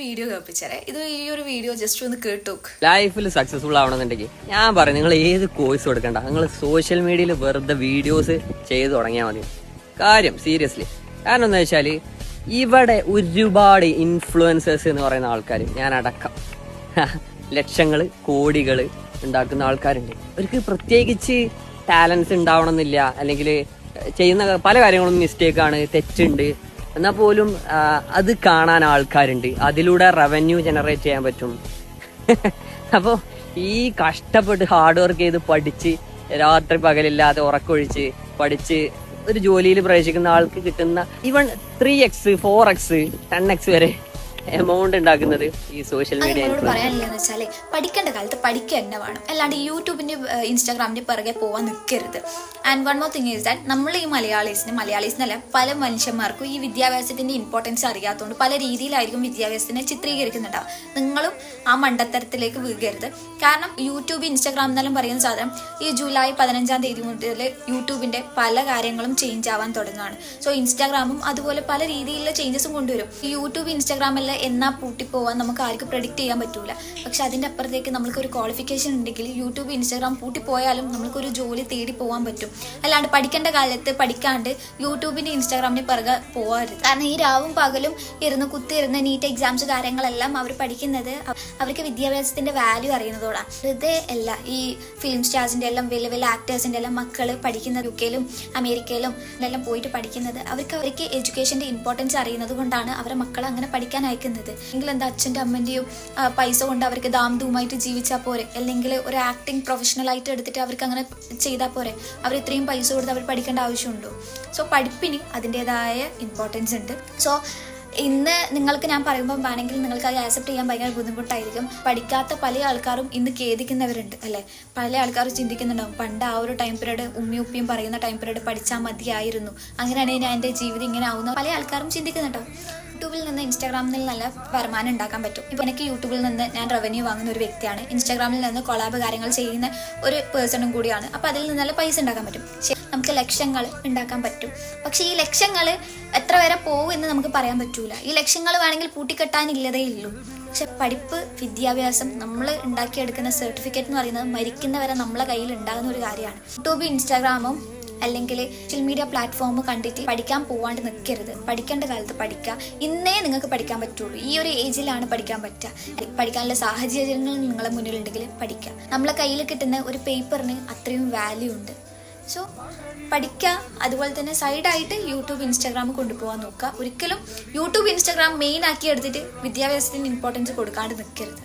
Video ഇത് ഈ ഒരു വീഡിയോ ജസ്റ്റ് ഒന്ന് ലൈഫിൽ സക്സസ്ഫുൾ ആവണമെന്നുണ്ടെങ്കിൽ ഞാൻ പറയും നിങ്ങൾ ഏത് കോഴ്സ് എടുക്കണ്ട? നിങ്ങൾ സോഷ്യൽ മീഡിയയിൽ വെറുതെ വീഡിയോസ് ചെയ്തു തുടങ്ങിയാൽ മതി. കാര്യം സീരിയസ്ലി കാരണം എന്താ വെച്ചാൽ ഇവിടെ ഒരുപാട് ഇൻഫ്ലുവൻസേഴ്സ് എന്ന് പറയുന്ന ആൾക്കാർ ഞാൻ അടക്കം. ലക്ഷങ്ങൾ കോടികൾ ഉണ്ടാക്കുന്ന ആൾക്കാരുണ്ട്. അവർക്ക് പ്രത്യേകിച്ച് ടാലൻസ് ഉണ്ടാവണമെന്നില്ല. അല്ലെങ്കിൽ ചെയ്യുന്ന പല കാര്യങ്ങളും മിസ്റ്റേക്കാണ് തെറ്റുണ്ട്. എന്നാൽ പോലും അത് കാണാൻ ആൾക്കാരുണ്ട്. അതിലൂടെ റവന്യൂ ജനറേറ്റ് ചെയ്യാൻ പറ്റും. അപ്പോൾ ഈ കഷ്ടപ്പെട്ട് ഹാർഡ് വർക്ക് ചെയ്ത് പഠിച്ച് രാത്രി പകലില്ലാതെ ഉറക്കൊഴിച്ച് പഠിച്ച് ഒരു ജോലിയിൽ പ്രവേശിക്കുന്ന ആൾക്ക് കിട്ടുന്ന even three X four X ten X വരെ എമൗണ്ട് ഉണ്ടാക്കുന്നത് ഈ സോഷ്യൽ മീഡിയ പറയാനില്ലെന്ന് വെച്ചാലേ പഠിക്കേണ്ട കാലത്ത് പഠിക്കുക തന്നെ വേണം. അല്ലാണ്ട് ഈ യൂട്യൂബിന്റെ ഇൻസ്റ്റാഗ്രാമിന്റെ പിറകെ പോവാൻ നിൽക്കരുത് and one more thing is that നമ്മൾ ഈ മലയാളീസിന് മലയാളീസിനല്ല പല മനുഷ്യന്മാർക്കും ഈ വിദ്യാഭ്യാസത്തിന്റെ ഇമ്പോർട്ടൻസ് അറിയാത്തതുകൊണ്ട് പല രീതിയിലായിരിക്കും വിദ്യാഭ്യാസത്തിനെ ചിത്രീകരിക്കുന്നുണ്ടാവും നിങ്ങളും ആ മണ്ടത്തരത്തിലേക്ക് വീഴരുത്. കാരണം യൂട്യൂബ് ഇൻസ്റ്റാഗ്രാം എന്നെല്ലാം പറയുന്ന സാധനം ഈ ജൂലൈ പതിനഞ്ചാം തീയതി മുതൽ യൂട്യൂബിന്റെ പല കാര്യങ്ങളും ചേഞ്ച് ആവാൻ തുടങ്ങുകയാണ് സോ ഇൻസ്റ്റാഗ്രാമും അതുപോലെ പല രീതിയിലുള്ള ചേഞ്ചസും കൊണ്ടുവരും. യൂട്യൂബ് ഇൻസ്റ്റാഗ്രാമിൽ എന്നാ പൂട്ടിപ്പോവാൻ നമുക്ക് ആർക്കും പ്രഡിക്റ്റ് ചെയ്യാൻ പറ്റൂല. പക്ഷെ അതിന്റെ അപ്പുറത്തേക്ക് നമ്മൾക്ക് ഒരു ക്വാളിഫിക്കേഷൻ ഉണ്ടെങ്കിൽ യൂട്യൂബ് ഇൻസ്റ്റാഗ്രാം പൂട്ടിപ്പോയാലും നമുക്കൊരു ജോലി തേടി പോകാൻ പറ്റും. അല്ലാണ്ട് പഠിക്കേണ്ട കാലത്ത് പഠിക്കാണ്ട് യൂട്യൂബിന്റെ ഇൻസ്റ്റാഗ്രാമിന്റെ പിറകെ പോകാറ് കാരണം ഈ രാവും പകലും ഇരുന്ന് കുത്തിയിരുന്ന് നീറ്റ് എക്സാംസ് കാര്യങ്ങളെല്ലാം അവർ പഠിക്കുന്നത് അവർക്ക് വിദ്യാഭ്യാസത്തിന്റെ വാല്യൂ അറിയുന്നതോടാണ് വെറുതെ അല്ല ഈ ഫിലിം സ്റ്റാർസിന്റെ എല്ലാം വലിയ വലിയ ആക്ടേഴ്സിന്റെ എല്ലാം മക്കൾ പഠിക്കുന്ന യു കെയിലും അമേരിക്കയിലും എല്ലാം പോയിട്ട് പഠിക്കുന്നത് അവർക്ക് അവർക്ക് എഡ്യൂക്കേഷന്റെ ഇമ്പോർട്ടൻസ് അറിയുന്നത് കൊണ്ടാണ് അവരെ മക്കളെ അങ്ങനെ പഠിക്കാൻ അയക്കുന്നത് എങ്കിൽ എന്താ അച്ഛന്റെ അമ്മന്റെയും പൈസ കൊണ്ട് അവർക്ക് ദാം ദൂമായിട്ട് ജീവിച്ചാൽ പോരെ? അല്ലെങ്കിൽ ഒരു ആക്ടിങ് പ്രൊഫഷണലായിട്ട് എടുത്തിട്ട് അവർക്ക് അങ്ങനെ ചെയ്താൽ പോരെ? അവർ ഇത്രയും പൈസ കൊടുത്ത് അവർ പഠിക്കേണ്ട ആവശ്യമുണ്ടോ? സോ പഠിപ്പിന് അതിന്റെതായ ഇമ്പോർട്ടൻസ് ഉണ്ട്. സോ ഇന്ന് നിങ്ങൾക്ക് ഞാൻ പറയുമ്പോൾ വേണമെങ്കിൽ നിങ്ങൾക്ക് അത് ആക്സെപ്റ്റ് ചെയ്യാൻ ഭയങ്കര ബുദ്ധിമുട്ടായിരിക്കും. പഠിക്കാത്ത പല ആൾക്കാരും ഇന്ന് ഖേദിക്കുന്നവരുണ്ട് അല്ലേ? പല ആൾക്കാരും ചിന്തിക്കുന്നുണ്ടാവും പണ്ട് ആ ഒരു ടൈം പീരീഡ് ഉമ്മയും പറയുന്ന ടൈം പീരീഡ് പഠിച്ചാൽ മതിയായിരുന്നു. അങ്ങനെയാണെങ്കിൽ ഞാൻ എന്റെ ജീവിതം ഇങ്ങനെ ആവുന്ന. പല ആൾക്കാരും ചിന്തിക്കുന്നുണ്ടാവും. യൂട്യൂബിൽ നിന്ന് ഇൻസ്റ്റാഗ്രാമിൽ നിന്ന് നല്ല വരുമാനം ഉണ്ടാക്കാൻ പറ്റും. ഇപ്പോൾ എനിക്ക് യൂട്യൂബിൽ നിന്ന് ഞാൻ റവന്യൂ വാങ്ങുന്ന ഒരു വ്യക്തിയാണ്. ഇൻസ്റ്റാഗ്രാമിൽ നിന്ന് കൊളാബ് കാര്യങ്ങൾ ചെയ്യുന്ന ഒരു പേഴ്സണും കൂടിയാണ്. അപ്പോൾ അതിൽ നിന്ന് നല്ല പൈസ ഉണ്ടാക്കാൻ പറ്റും. നമുക്ക് ലക്ഷ്യങ്ങൾ ഉണ്ടാക്കാൻ പറ്റും. പക്ഷേ ഈ ലക്ഷ്യങ്ങൾ എത്ര വരെ പോകും എന്ന് നമുക്ക് പറയാൻ പറ്റൂല. ഈ ലക്ഷ്യങ്ങൾ വേണമെങ്കിൽ പൂട്ടിക്കെട്ടാനില്ലതേ ഉള്ളൂ പക്ഷെ പഠിപ്പ് വിദ്യാഭ്യാസം നമ്മൾ ഉണ്ടാക്കിയെടുക്കുന്ന സർട്ടിഫിക്കറ്റ് എന്ന് പറയുന്നത് മരിക്കുന്നവരെ നമ്മളെ കയ്യിൽ ഉണ്ടാകുന്ന ഒരു കാര്യമാണ്. യൂട്യൂബ് ഇൻസ്റ്റാഗ്രാമും അല്ലെങ്കിൽ സോഷ്യൽ മീഡിയ പ്ലാറ്റ്ഫോം കണ്ടിട്ട് പഠിക്കാൻ പോവാണ്ട് നിൽക്കരുത് പഠിക്കേണ്ട കാലത്ത് പഠിക്കുക. ഇന്നേ നിങ്ങൾക്ക് പഠിക്കാൻ പറ്റുള്ളൂ. ഈ ഒരു ഏജിലാണ് പഠിക്കാൻ പറ്റുക. പഠിക്കാനുള്ള സാഹചര്യങ്ങൾ നിങ്ങളെ മുന്നിലുണ്ടെങ്കിൽ പഠിക്കുക. നമ്മളെ കയ്യിൽ കിട്ടുന്ന ഒരു പേപ്പറിന് അത്രയും വാല്യൂ ഉണ്ട്. സോ പഠിക്കുക. അതുപോലെ തന്നെ സൈഡായിട്ട് യൂട്യൂബ് ഇൻസ്റ്റാഗ്രാം കൊണ്ടുപോകാൻ നോക്കുക. ഒരിക്കലും യൂട്യൂബ് ഇൻസ്റ്റാഗ്രാം മെയിൻ ആക്കി എടുത്തിട്ട് വിദ്യാഭ്യാസത്തിന് ഇമ്പോർട്ടൻസ് കൊടുക്കാണ്ട് നിൽക്കരുത്